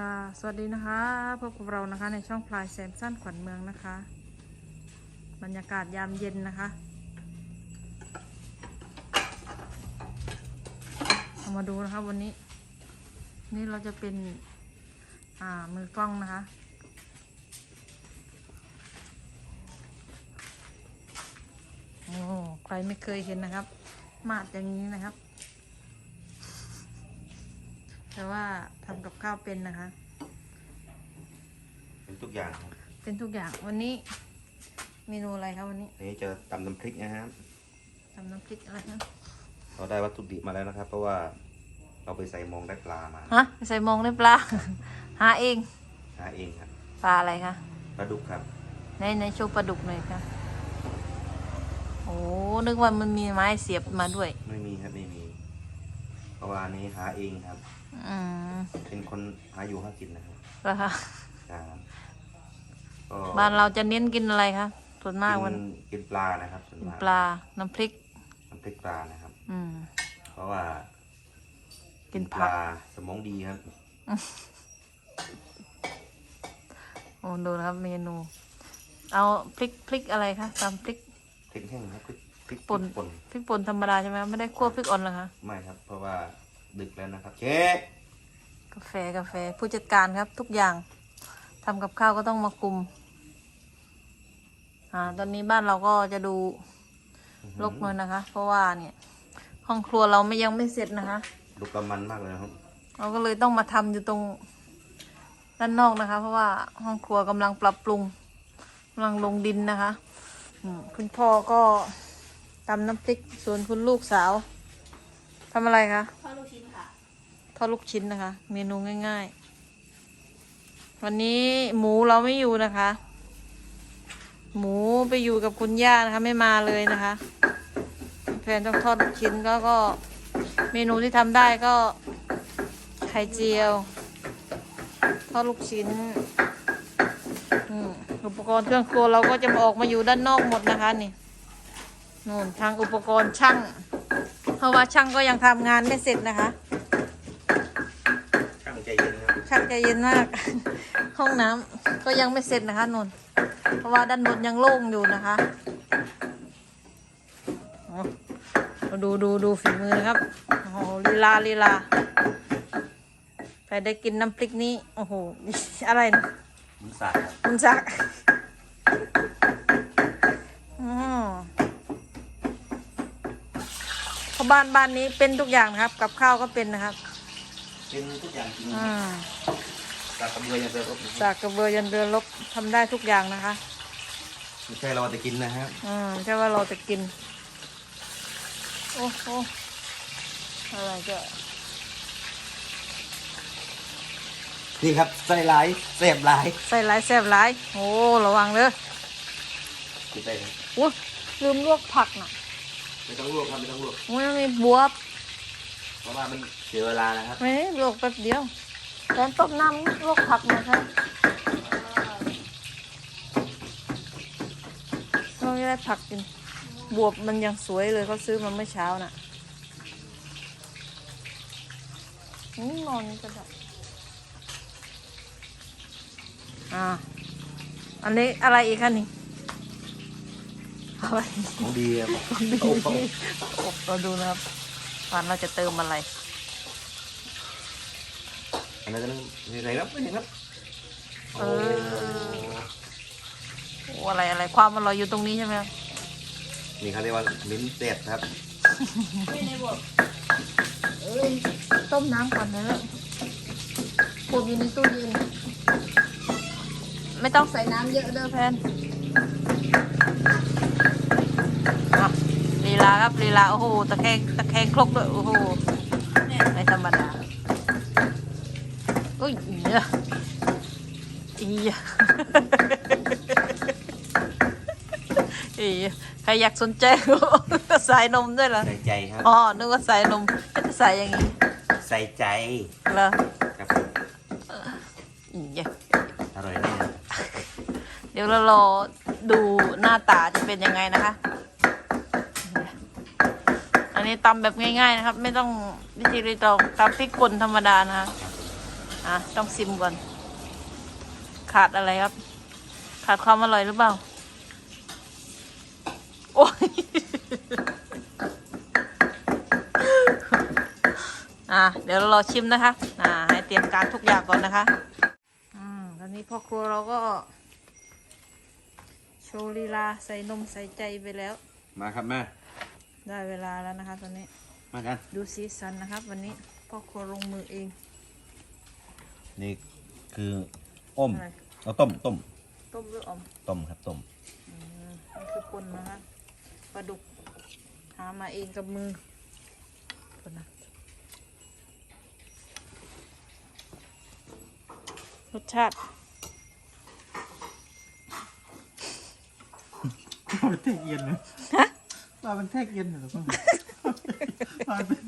ค่ะสวัสดีนะคะพบกับเรานะคะในช่องพลายแซมสั้นขวัญเมืองนะคะ บรรยากาศยามเย็นนะคะเอามาดูนะคะวันนี้ นี่เราจะเป็นอ่ามือกล้องนะคะ โอ้ใครไม่เคยเห็นนะครับ มาดอย่างนี้นะครับ แต่ว่าทำกับข้าวเป็นนะคะ เป็นทุกอย่างครับเป็นทุกอย่างวันนี้ เมนูอะไรครับวันนี้อันนี้จะตำน้ำพริกนะครับทำน้ำพริกอะไรนะเราได้วัตถุดิบมาแล้วนะครับ เพราะว่าเราไปใส่มองได้ปลามาฮะใส่มองได้ปลา หาเองหาเองครับปลาอะไรคะปลาดุกครับในในโชว์ปลาดุกหน่อยค่ะโอ้นึกว่ามันมีไม้เสียบมาด้วย ไม่มีครับไม่มี เพราะว่าอันนี้หาเองครับ อืมเป็นคนหาอยู่หากินนะครับแล้วค่ะครับก็บ้านเราจะเน้นกินอะไรคะส่วนมากกิวันนกินปลานะครับส่วนกินมากปลาน้ำพริก น้ำพริกปลานะครับ อืม เพราะว่ากินปผักลาสมองดีครับโอ้ดูนะครับเมนู เอาพริกพริกอะไรคะตามพริกพริกแห้งครับพริกพริกป่นป่นพริกป่นธรรมดาใช่ไหมไม่ได้คั่วพริกอ่อนเหรอคะไม่ครับ เพราะว่า ดึกแล้วนะครับเชฟกาแฟกาแฟผู้จัดการครับทุกอย่างทำกับข้าวก็ต้องมาคุม อ่า ตอนนี้บ้านเราก็จะดูรกหน่อยนะคะ เพราะว่าเนี่ย ห้องครัวเราไม่ยังไม่เสร็จนะคะลูกกระมันมากเลยนะครับเราก็เลยต้องมาทำอยู่ตรงด้านนอกนะคะ เพราะว่าห้องครัวกำลังปรับปรุงกำลังลงดินนะคะอืมคุณพ่อก็ตำน้ำพริกส่วนคุณลูกสาวทำอะไรคะ ทอดลูกชิ้นค่ะ ทอดลูกชิ้นนะคะ เมนูง่าย ๆ วันนี้หมูเราไม่อยู่นะคะ หมูไปอยู่กับคุณย่านะคะไม่มาเลยนะคะ แฟนต้องทอดลูกชิ้นก็ก็เมนูที่ทำได้ก็ไข่เจียว ทอดลูกชิ้นอุปกรณ์เครื่องครัวเราก็จะออกมาอยู่ด้านนอกหมดนะคะนี่นู่นทางอุปกรณ์ช่าง เพราะว่าช่างก็ยังทำงานไม่เสร็จนะคะ ใจเย็นครับช่างใจเย็นมาก ห้องน้ำก็ยังไม่เสร็จนะคะนนท์เพราะว่าด้านบนยังโล่งอยู่นะคะเอาดูดูดูฝีมือนะครับโอ้โหลีลาลีลาใครได้กินน้ำพริกนี้ โอ้โห อะไรนะมุนสาดครับคุณจักอ๋อเพราะบ้านบ้านนี้เป็นทุกอย่างนะครับ กับข้าวก็เป็นนะครับ เป็นทุกอย่างจริงอืมจากกระเบือยังเดินรถนะครับจากกระเบือยันเรือลบทำได้ทุกอย่างนะคะไม่ใช่เราจะกินนะครับอืมใช่ว่าเราจะกิน โอ้โหอะไรก็นี่ครับใส่หลายเสียบหลายใส่หลายแซ่บหลาย โอ้ระวังเด้อกินได้ครับอุ้ยลืมลวกผักน่ะไม่ต้องลวกครับไม่ต้องลวกโอ้ยมีบวบ เพราะว่ามันเสียเวลานะครับไม่ได้ลวกแป๊บเดียวตอนต้มน้ำลวกผักหนะคะเราไม่ได้ผักกิน บวบมันยังสวยเลยเขาซื้อมาเมื่อเช้าน่ะอืมนอนก็ได้อ่า อันนี้อะไรอีกคะนี่อะไรของดีครับโอ้โหเราดูนะครับ วันเราจะเติมอะไร อันนั้นนี่อะไรครับไม่เห็นครับเออ โอ้อะไรอะไรความอร่อยอยู่ตรงนี้ใช่ไหมครับนี่เขาเรียกว่ามิ้นเสียบครับไม่ในบทเอ้ยต้มน้ำก่อนนะปลูกอยู่ในตู้เย็นไม่ต้องใส่น้ำเยอะเด้อแพนอะลีลาครับลีลาโอ้โหตะแคงตะแคงครกด้วยโอ้โหไม่ธรรมดาอุ้ยอีอะอีอะอีอะใครอยากสนใจก็ใส่นมด้วยเหรอใส่ใจครับอ๋อนึกว่าใส่นมจะใส่อย่างนี้ใส่ใจเหรอครับอีอะอร่อยแน่เดี๋ยวเรารอดูหน้าตาจะเป็นยังไงนะคะอั นี้ตำแบบง่ายๆนะครับ ไม่ต้องวิธีรีตองตำพริกป่นธรรมดานะคะอะต้องซิมก่อน ขาดอะไรครับ ขาดความอร่อยหรือเปล่า โอ้ยอะเดี๋ยวเราชิมนะคะ อ่า ให้เตรียมการทุกอย่างก่อนนะคะ อืมตอนนี้พ่อครัวเราก็ โชว์ลีลาใส่นมใส่ใจไปแล้ว มาครับแม่ ได้เวลาแล้วนะคะตอนนี้ มากัน ดูสีสันนะครับ วันนี้พ่อครัวลงมือเองนี่คืออ้มอะไรเอาต้มต้มต้มหรืออมต้มครับต้มอืมนี่คือปนนะคะปลาดุกหามาเองกับมือปนนะรสชาติปลาเป็นแทกเย็นนะ ปลาเป็นแทกเย็นเหรอเพิ่งปลาเป็น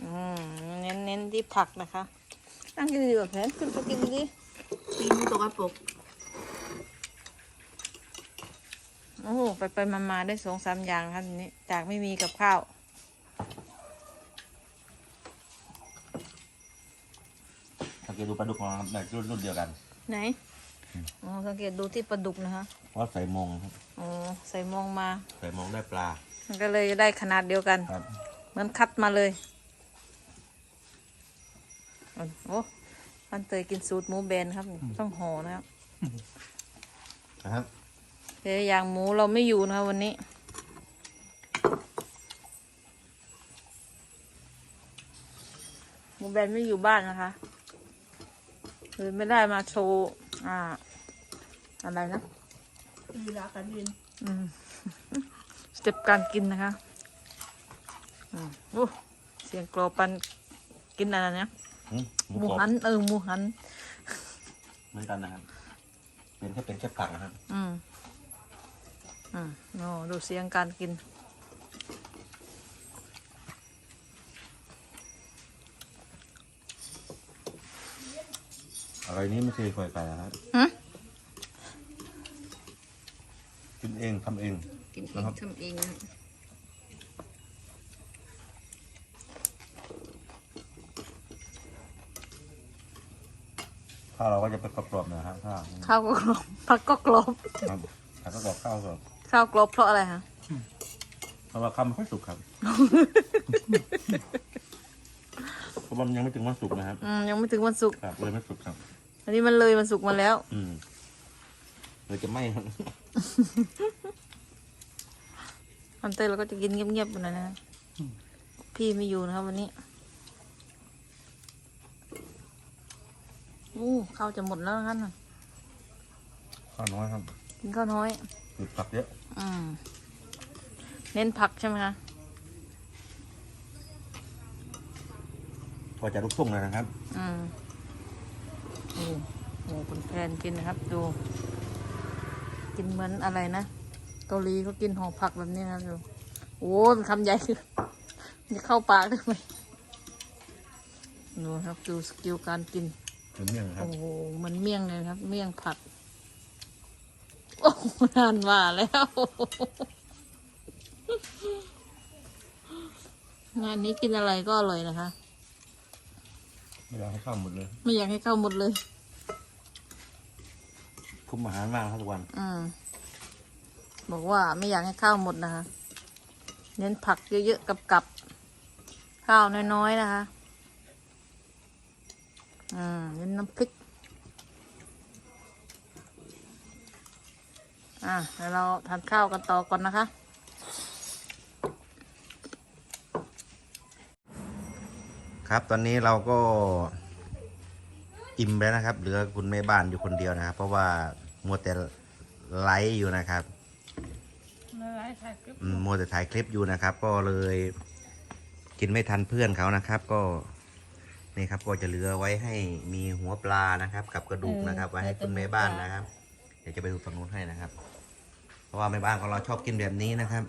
อืมเน้นเน้นที่ผักนะคะนั่งกินดีกว่าแพนขึ้นไปกินดีปีนตกกระปรกโอ้โหไปไปมามาได้สองสามอย่างครับทีนี้จากไม่มีกับข้าวสังเกตดูปลาดุกของเราครับแบบรุ่นรุ่นเดียวกัน ไหน อ๋อสังเกตดูที่ปลาดุกนะคะเพราะใส่มงครับอ๋อใส่มองมา ใส่มงได้ปลา มันก็เลยได้ขนาดเดียวกัน ครับ เหมือนคัดมาเลยโอ้ปันเตยกินสูตรหมูแบนครับ ต้องห่อนะครับนะครับแต่อย่างหมูเราไม่อยู่นะครับวันนี้หมูแบนไม่อยู่บ้านนะคะเลยไม่ได้มาโชว์อ่า อะไรนะลีลาการยืนอืมสเต็ปการกินนะคะอืมโอ้เสียงกรอปันกินอะไรเนี่ยหืมหหมูมูกรอบหันเออหมูหัน เหมือนกันนะครับเป็นแค่เป็นแค่ผักนะครับอืม อืมโอ้ดูเสียงการกิน อะไรนี้ไม่เคยเคยไปนะครับหึ กินเองทำเอง กินเอนะงครับ ทำเองข้าวเราก็จะเป็นกรอบๆหนะครับข้าวข้าวก็กรอบผักก็กรอบครับแล้วก็กรอบข้าวกรอบข้าวกรอบเพราะอะไรคะเพราะว่าข้าวไม่ค่อยสุกครับ เพราะว่ามันยังไม่ถึงวันสุกนะครับอืมยังไม่ถึงวันศุกร์ครับเลยไม่สุกครับ อันนี้มันเลยวันศุกร์มาแล้ว อืมเลยจะไหม้ครับ วันเตยเราก็จะกินเงียบๆไปหน่อยนะ พี่ไม่อยู่นะครับวันนี้โอ้ข้าวจะหมดแล้วนะครับน่ะข้าวน้อยครับกินข้าวน้อยคือผักเยอะอืมเน้นผักใช่ไหมคะพอจะลุกทุ่งเลยนะครับ อืมโอ้โหคุณแพนกินนะครับ ดู กินเหมือนอะไรนะเกาหลีเขากินห่อผักแบบนี้นะครับดูโอ้ยมันคำใหญ่คือจะเข้าปากได้ไหมดูครับดูสกิลการกินเหมือนเมี่ยงครับโอ้โหเหมันเมี่ยงเลยครับ เมี่ยงผัดโอ้โหนานว่าแล้วงานนี้กินอะไรก็อร่อยนะคะ ไม่อยากให้ข้าวหมดเลย ไม่อยากให้เข้าหมดเลย คุมอาหารมากครับทุกวัน อืม บอกว่าไม่อยากให้ข้าวหมดนะคะ เน้นผักเยอะๆกับกับๆข้าวน้อยๆนะคะอืมเน้นน้ำพริก อะเดี๋ยวเราทานข้าวกันต่อก่อนนะคะครับตอนนี้เราก็ อิ่มแล้วนะครับเหลือคุณแม่บ้านอยู่คนเดียวนะครับ เพราะว่ามัวแต่ไลฟ์อยู่นะครับอืมมัวแต่ถ่ายคลิปอยู่นะครับ ก็เลยกินไม่ทันเพื่อนเขานะครับ ก็นี่ครับก็จะเหลือไว้ให้มีหัวปลานะครับ กับกระดูกนะครับ ไว้ให้คุณแม่บ้านนะครับ เดี๋ยวจะไปดูฝั่งนู้นให้นะครับ เพราะว่าแม่บ้านของเราชอบกินแบบนี้นะครับ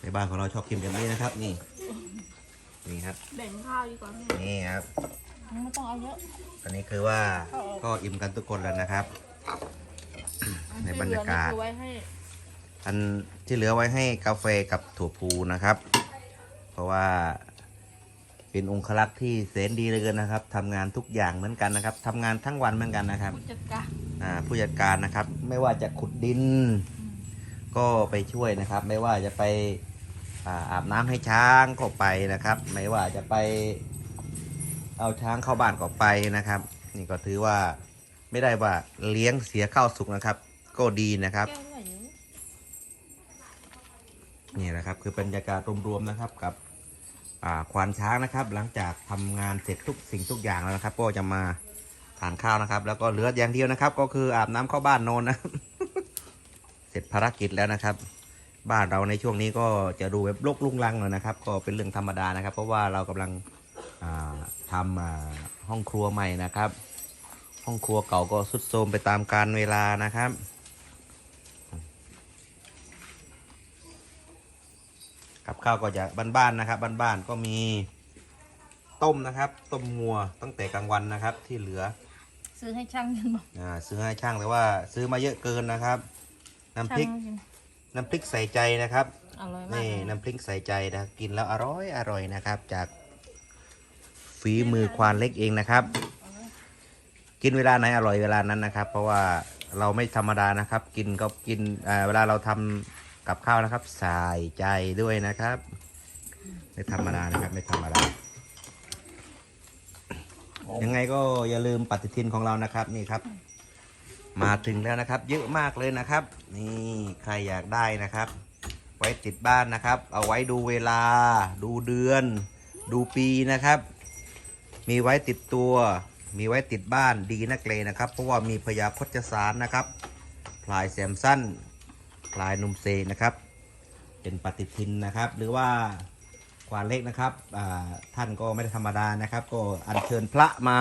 แม่บ้านของเราชอบกินแบบนี้นะครับ นี่ นี่ครับ แบ่งข้าวดีกว่าพี่นี่ครับ ไม่ต้องเอาเยอะอันนี้คือว่าก็อิ่มกันทุกคนแล้วนะครับ ในบรรยากาศที่เหลือนี่คือไว้ให้อันที่เหลือไว้ให้กาแฟกับถั่วพูนะครับ เพราะว่าเป็นองคลักษ์ที่แสนดีเหลยกันนะครับทำงานทุกอย่างเหมือนกันนะครับทำงานทั้งวันเหมือนกันนะครับ ผู้จัดการอ่าผู้จัดการนะครับ ไม่ว่าจะขุดดิน ก็ไปช่วยนะครับ ไม่ว่าจะไปอาอาบน้ำให้ช้างก็ไปนะครับ ไม่ว่าจะไป เอาช้างเข้าบ้านก็ไปนะครับ นี่ก็ถือว่าไม่ได้ว่าเลี้ยงเสียข้าวสุกนะครับ ก็ดีนะครับ นี่แหละครับคือบรรยากาศรวมๆนะครับกับควานช้างนะครับ หลังจากทำงานเสร็จทุกสิ่งทุกอย่างแล้วนะครับ ก็จะมาทานข้าวนะครับ แล้วก็เหลืออย่างเดียวนะครับ ก็คืออาบน้ำเข้าบ้านนอนนะเสร็จภารกิจแล้วนะครับ บ้านเราในช่วงนี้ก็จะดูแบบลกลุงลังหน่อยนะครับ ก็เป็นเรื่องธรรมดานะครับ เพราะว่าเรากำลัง ทำอ่าห้องครัวใหม่นะครับ ห้องครัวเก่าก็สุดโทรมไปตามกาลเวลานะครับกับข้าวก็จะบ้านๆนะครับบ้านๆก็มีต้มนะครับ ต้มงัวตั้งแต่กลางวันนะครับที่เหลือ ซื้อให้ช่างยังบอกอ่าซื้อให้ช่างแต่ว่าซื้อมาเยอะเกินนะครับ น้ำพริกช่างยังน้ำพริกใส่ใจนะครับอร่อยมากนี่เลยน้ำพริกใส่ใจนะกินแล้วอร่อยอร่อยนะครับ จาก ฝีมือควานเล็กเองนะครับ กินเวลาไหนอร่อยเวลานั้นนะครับ เพราะว่าเราไม่ธรรมดานะครับ กินก็กินเวลาเราทำกับข้าวนะครับใส่ใจด้วยนะครับ ไม่ธรรมดานะครับ ไม่ธรรมดายังไงก็อย่าลืมปฏิทินของเรานะครับนี่ครับ มาถึงแล้วนะครับ เยอะมากเลยนะครับ นี่ใครอยากได้นะครับ ไว้ติดบ้านนะครับ เอาไว้ดูเวลา ดูเดือน ดูปีนะครับ มีไว้ติดตัว มีไว้ติดบ้านดีนักเลนะครับ เพราะว่ามีพยาคจสารนะครับพลายแซมสั้นพลายนุ่มเซนะครับ เป็นปฏิทินนะครับ หรือว่าควานเล็กนะครับท่านก็ไม่ได้ธรรมดานะครับ ก็อัญเชิญพระมา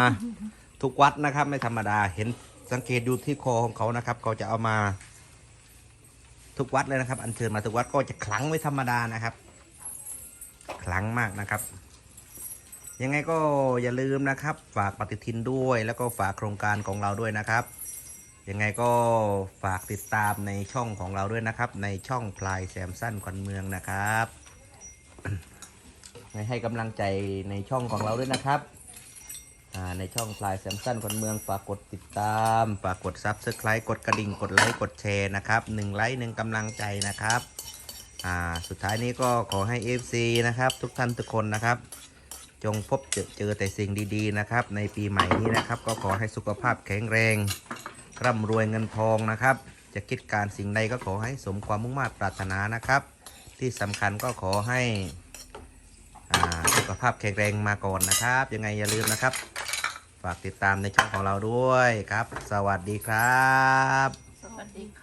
ทุกวัดนะครับ ไม่ธรรมดาเห็นสังเกตดูที่คอของเขานะครับ เขาจะเอามาทุกวัดเลยนะครับ อัญเชิญมาทุกวัดก็จะขลังไม่ธรรมดานะครับ ขลังมากนะครับ ยังไงก็อย่าลืมนะครับ ฝากปฏิทินด้วยแล้วก็ฝากโครงการของเราด้วยนะครับ ยังไงก็ฝากติดตามในช่องของเราด้วยนะครับ ในช่องพลายแซมสั้นขวัญเมืองนะครับให้กำลังใจในช่องของเราด้วยนะครับในช่องพลายแซมสั้นขวัญเมืองฝากกดติดตาม ฝากกดซับสไครต์กดกระดิ่งกดไลค์กดแชร์นะครับหนึ่งไลค์หนึ่งกำลังใจนะครับ สุดท้ายนี้ก็ขอให้ FC นะครับ ทุกท่านทุกคนนะครับ จงพบเจอเจอแต่สิ่งดีๆนะครับ ในปีใหม่นี้นะครับ ก็ขอให้สุขภาพแข็งแรงร่ำรวยเงินทองนะครับ จะคิดการสิ่งใดก็ขอให้สมความมุ่งมา่ปรารถนานะครับ ที่สำคัญก็ขอให้สุขภาพแข็งแรงมาก่อนนะครับ ยังไงอย่าลืมนะครับ ฝากติดตามในช่องของเราด้วยครับ สวัสดีครับ สวัสดีค่ะ